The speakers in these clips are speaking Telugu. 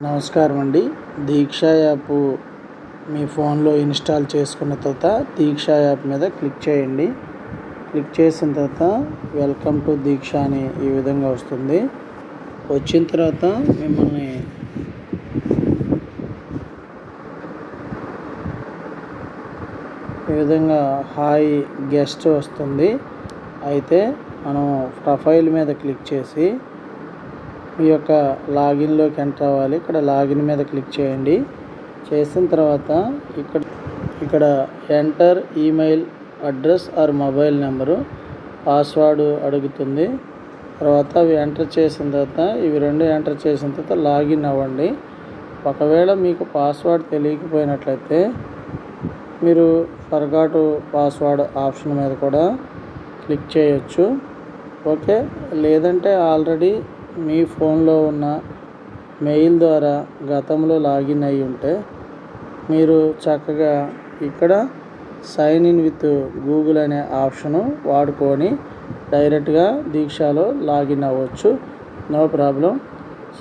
నమస్కారం అండి దీక్ష యాప్ మీ ఫోన్లో ఇన్స్టాల్ చేసుకున్న తర్వాత దీక్ష యాప్ మీద క్లిక్ చేయండి. క్లిక్ చేసిన తర్వాత వెల్కమ్ టు దీక్ష అని ఈ విధంగా వస్తుంది. వచ్చిన తర్వాత మిమ్మల్ని ఈ విధంగా హాయ్ గెస్ట్ వస్తుంది. అయితే మనం ప్రొఫైల్ మీద క్లిక్ చేసి మీ యొక్క లాగిన్లోకి ఎంటర్ అవ్వాలి. ఇక్కడ లాగిన్ మీద క్లిక్ చేయండి. చేసిన తర్వాత ఇక్కడ ఇక్కడ enter email address or mobile number password అడుగుతుంది. తర్వాత అవి ఎంటర్ చేసిన తర్వాత ఇవి రెండు ఎంటర్ చేసిన తర్వాత లాగిన్ అవ్వండి. ఒకవేళ మీకు పాస్వర్డ్ తెలియకపోయినట్లయితే మీరు ఫర్గాటు పాస్వర్డ్ ఆప్షన్ మీద కూడా క్లిక్ చేయొచ్చు. ఓకే? లేదంటే ఆల్రెడీ మీ ఫోన్లో ఉన్న మెయిల్ ద్వారా గతంలో లాగిన్ అయి ఉంటే మీరు చక్కగా ఇక్కడ సైన్ ఇన్ విత్ గూగుల్ అనే ఆప్షను వాడుకొని డైరెక్ట్గా దీక్షలో లాగిన్ అవ్వచ్చు. No problem.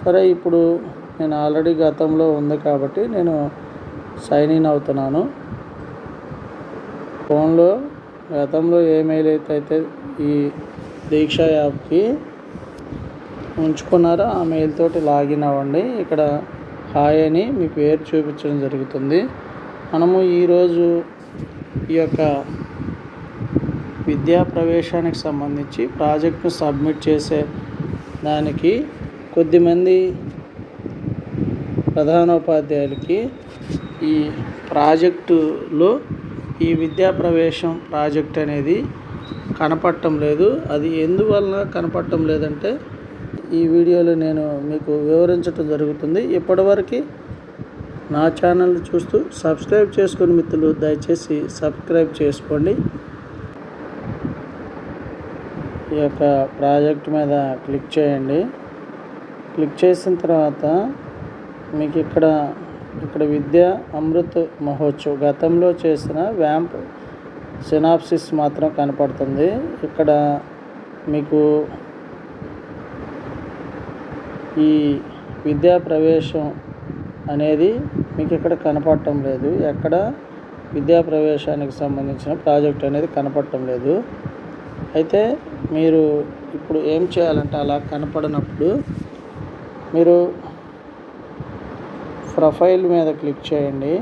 సరే ఇప్పుడు నేను ఆల్రెడీ గతంలో ఉంది కాబట్టి నేను సైన్ ఇన్ అవుతున్నాను. ఫోన్లో గతంలో ఏ మెయిల్ అయితే ఈ దీక్ష యాప్కి ఉంచుకున్నారా? ఆ మెయిల్ తోటి లాగిన్ అవ్వండి. ఇక్కడ హాయ్ అని మీ పేరు చూపించడం జరుగుతుంది. మనము ఈరోజు ఈ యొక్క విద్యా ప్రవేశానికి సంబంధించి ప్రాజెక్ట్ను సబ్మిట్ చేసే దానికి కొద్దిమంది ప్రధానోపాధ్యాయులకి ఈ ప్రాజెక్టులో ఈ విద్యా ప్రవేశం ప్రాజెక్ట్ అనేది కనపడటం లేదు. అది ఎందువలన కనపడటం లేదంటే ఈ వీడియోలో నేను మీకు వివరించడం జరుగుతుంది. ఇప్పటివరకు నా ఛానల్ చూస్తూ సబ్స్క్రైబ్ చేసుకుని మిత్రులు దయచేసి సబ్స్క్రైబ్ చేసుకోండి. ఈ యొక్క ప్రాజెక్ట్ మీద క్లిక్ చేయండి. క్లిక్ చేసిన తర్వాత మీకు ఇక్కడ ఇక్కడ విద్య అమృత్ మహోత్సవ్ గతంలో చేసిన వ్యాంప్ సినాప్సిస్ మాత్రం కనపడుతుంది. ఇక్కడ మీకు ఈ విద్యా ప్రవేశం అనేది మీకు ఇక్కడ కనపడటం లేదు. ఎక్కడ విద్యా ప్రవేశానికి సంబంధించిన ప్రాజెక్ట్ అనేది కనపడటం లేదు. అయితే మీరు ఇప్పుడు ఏం చేయాలంటే అలా కనపడినప్పుడు మీరు ప్రొఫైల్ మీద క్లిక్ చేయండి.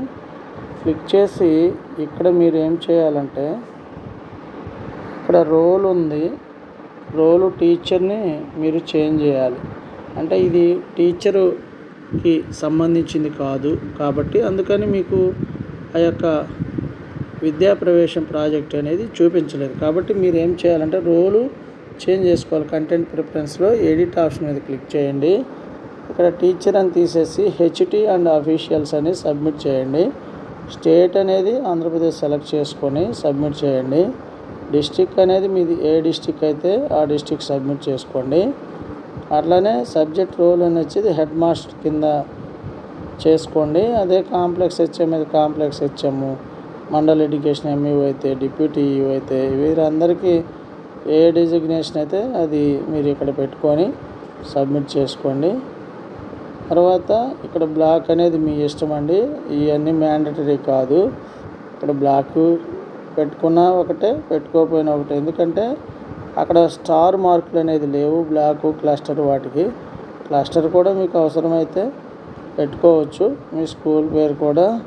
క్లిక్ చేసి ఇక్కడ మీరు ఏం చేయాలంటే ఇక్కడ రోల్ ఉంది. రోలు టీచర్ని మీరు చేంజ్ చేయాలి. అంటే ఇది టీచరుకి సంబంధించింది కాదు కాబట్టి అందుకని మీకు ఆ యొక్క విద్యా ప్రవేశం ప్రాజెక్ట్ అనేది చూపించలేదు. కాబట్టి మీరు ఏం చేయాలంటే రోలు చేంజ్ చేసుకోవాలి. కంటెంట్ ప్రిఫరెన్స్లో ఎడిట్ ఆప్షన్ మీద క్లిక్ చేయండి. ఇక్కడ టీచర్ అని తీసేసి హెచ్టి అండ్ అఫీషియల్స్ అని సబ్మిట్ చేయండి. స్టేట్ అనేది ఆంధ్రప్రదేశ్ సెలెక్ట్ చేసుకొని సబ్మిట్ చేయండి. డిస్టిక్ అనేది మీది ఏ డిస్టిక్ అయితే ఆ డిస్టిక్ సబ్మిట్ చేసుకోండి. అట్లానే సబ్జెక్ట్ రోల్ అని వచ్చేది హెడ్ మాస్టర్ కింద చేసుకోండి. అదే కాంప్లెక్స్ హెచ్ఎం మీద complex HM mandal education MEO అయితే డిప్యూటీ ఈఓ అయితే వీరందరికీ ఏ డిజిగ్నేషన్ అయితే అది మీరు ఇక్కడ పెట్టుకొని సబ్మిట్ చేసుకోండి. తర్వాత ఇక్కడ బ్లాక్ అనేది మీ ఇష్టం అండి. ఇవన్నీ మ్యాండటరీ కాదు. ఇక్కడ బ్లాక్ పెట్టుకున్నా ఒకటే పెట్టుకోకపోయినా ఒకటే. ఎందుకంటే అక్కడ స్టార్ మార్కులు అనేది లేవు బ్లాక్ క్లస్టర్ వాటికి. క్లస్టర్ కూడా మీకు అవసరమైతే పెట్టుకోవచ్చు. మీ స్కూల్ పేరు కూడా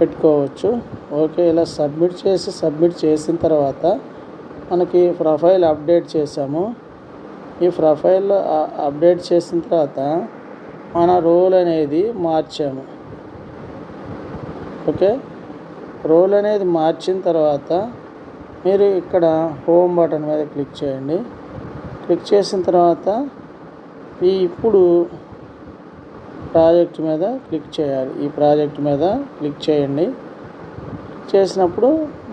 పెట్టుకోవచ్చు. ఓకే ఇలా సబ్మిట్ చేసి సబ్మిట్ చేసిన తర్వాత మనకి ప్రొఫైల్ అప్డేట్ చేసాము ఈ ప్రొఫైల్ అప్డేట్ చేసిన తర్వాత మన రోల్ అనేది మార్చాము. ఓకే? రోల్ అనేది మార్చిన తర్వాత మీరు ఇక్కడ హోమ్ బటన్ మీద క్లిక్ చేయండి. క్లిక్ చేసిన తర్వాత ఈ ఇప్పుడు ప్రాజెక్ట్ మీద క్లిక్ చేయాలి. ఈ ప్రాజెక్ట్ మీద క్లిక్ చేయండి. చేసినప్పుడు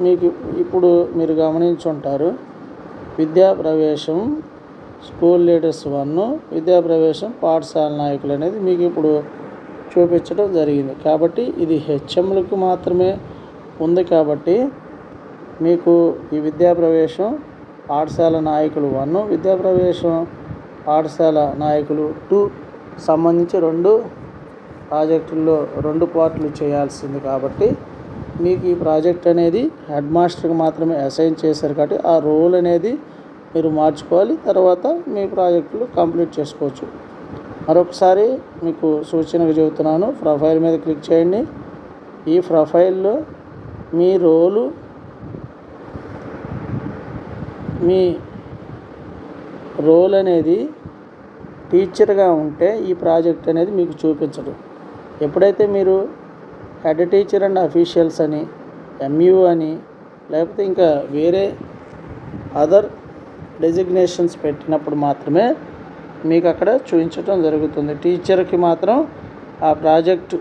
మీకు ఇప్పుడు మీరు గమనించుంటారు. విద్యా ప్రవేశం స్కూల్ లీడర్స్ వన్ విద్యా ప్రవేశం పాఠశాల నాయకులు అనేది మీకు ఇప్పుడు చూపించడం జరిగింది. కాబట్టి ఇది హెచ్ఎంలకు మాత్రమే ఉంది కాబట్టి మీకు ఈ విద్యా ప్రవేశం పాఠశాల నాయకులు వన్ విద్యా ప్రవేశం పాఠశాల నాయకులు టూ సంబంధించి రెండు ప్రాజెక్టుల్లో రెండు పార్ట్లు చేయాల్సింది కాబట్టి మీకు ఈ ప్రాజెక్ట్ అనేది హెడ్ మాస్టర్కి మాత్రమే అసైన్ చేశారు కాబట్టి ఆ రోల్ అనేది మీరు మార్చుకోవాలి. తర్వాత మీ ప్రాజెక్టులు కంప్లీట్ చేసుకోవచ్చు. మరొకసారి మీకు సూచనగా చెబుతున్నాను ప్రొఫైల్ మీద క్లిక్ చేయండి. ఈ ప్రొఫైల్లో మీ రోలు మీ రోల్ అనేది టీచర్గా ఉంటే ఈ ప్రాజెక్ట్ అనేది మీకు చూపించడం ఎప్పుడైతే మీరు హెడ్ టీచర్ అండ్ అఫీషియల్స్ అని ఎంయూ అని లేకపోతే ఇంకా వేరే అదర్ డెసిగ్నేషన్స్ పెట్టినప్పుడు మాత్రమే మీకు అక్కడ చూపించడం జరుగుతుంది. టీచర్కి మాత్రం ఆ ప్రాజెక్టు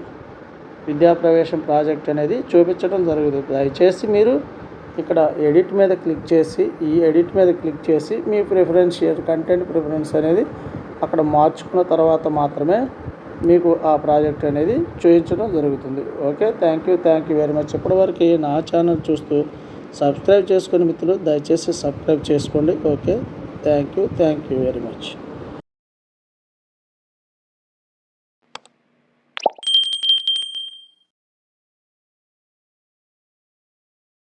విద్యాప్రవేశం ప్రాజెక్ట్ అనేది చూపించడం జరుగుతుంది. దయచేసి మీరు ఇక్కడ ఎడిట్ మీద క్లిక్ చేసి ఈ ఎడిట్ మీద క్లిక్ చేసి మీ ప్రిఫరెన్షియల్ కంటెంట్ ప్రిఫరెన్స్ అనేది అక్కడ మార్చుకున్న తర్వాత మాత్రమే మీకు ఆ ప్రాజెక్ట్ అనేది చూపించడం జరుగుతుంది. Okay thank you thank you very much ఇప్పటివరకు నా ఛానల్ చూస్తూ సబ్స్క్రైబ్ చేసుకుని మిత్రులు దయచేసి సబ్స్క్రైబ్ చేసుకోండి. Okay thank you thank you very much